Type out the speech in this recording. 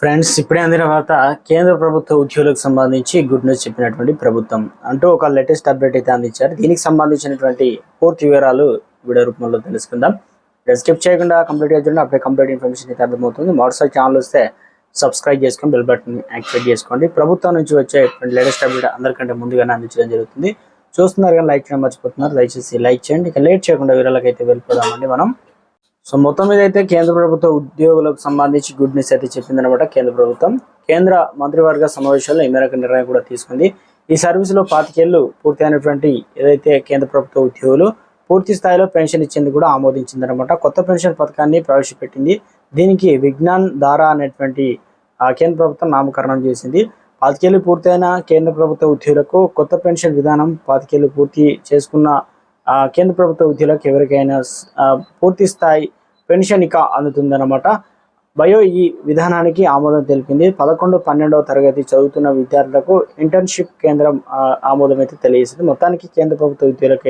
Friends ఇప్పుడే అందిన వార్త కేంద్ర ప్రభుత్వ ఉద్యోగులకు సంబంధించి గుడ్ న్యూస్ చెప్పినటువంటి ప్రభుత్వం. అంటూ ఒక లేటెస్ట్ అప్డేట్ అయితే అందించారు. దీనికి సంబంధించినటువంటి పూర్తి వివరాలు వీడియో రూపంలో తెలుసుకుందాం. స్కిప్ చేయకుండా కంప్లీట్ చూడండి. అప్పుడే కంప్లీట్ ఇన్ఫర్మేషన్ అయితే అర్థమవుతుంది. మరోసారి ఛానల్ వస్తే సబ్స్క్రైబ్ చేసుకొని బెల్ బటన్ యాక్టివేట్ చేసుకోండి. ప్రభుత్వం నుంచి వచ్చే లేటెస్ట్ అప్డేట్ అందరికంటే ముందుగానే అందించడం జరుగుతుంది. చూస్తున్నారు కానీ లైక్ చేయడం మర్చిపోతున్నారు. దయచేసి లైక్ చేయండి. ఇక లేట్ చేయకుండా వివరాలకు అయితే వెళ్ళిపోదామండి మనం. సో మొత్తం మీద అయితే కేంద్ర ప్రభుత్వ ఉద్యోగులకు సంబంధించి గుడ్ న్యూస్ అయితే చెప్పిందనమాట కేంద్ర ప్రభుత్వం. కేంద్ర మంత్రివర్గ సమావేశాల్లో ఈ మేరకు నిర్ణయం కూడా తీసుకుంది. ఈ సర్వీసులో పాతికేళ్ళు పూర్తయినటువంటి ఏదైతే కేంద్ర ప్రభుత్వ ఉద్యోగులు పూర్తి స్థాయిలో పెన్షన్ ఇచ్చేందుకు కూడా ఆమోదించిందనమాట కొత్త పెన్షన్ పథకాన్ని ప్రవేశపెట్టింది. దీనికి విజ్ఞాన్ ధార అనేటువంటి ఆ కేంద్ర ప్రభుత్వం నామకరణం చేసింది. పాతికేళ్ళు పూర్తయిన కేంద్ర ప్రభుత్వ ఉద్యోగులకు కొత్త పెన్షన్ విధానం పాతికేళ్ళు పూర్తి చేసుకున్న కేంద్ర ప్రభుత్వ ఉద్యోగులకు ఎవరికైనా పూర్తి స్థాయి పెన్షన్ ఇక అందుతుందన్నమాట. బయో ఈ విధానానికి ఆమోదం తెలిపింది. పదకొండు పన్నెండవ తరగతి చదువుతున్న విద్యార్థులకు ఇంటర్న్షిప్ కేంద్రం ఆ, ఆమోదం అయితే తెలియజేసింది. మొత్తానికి కేంద్ర ప్రభుత్వ ఉద్యోగులకు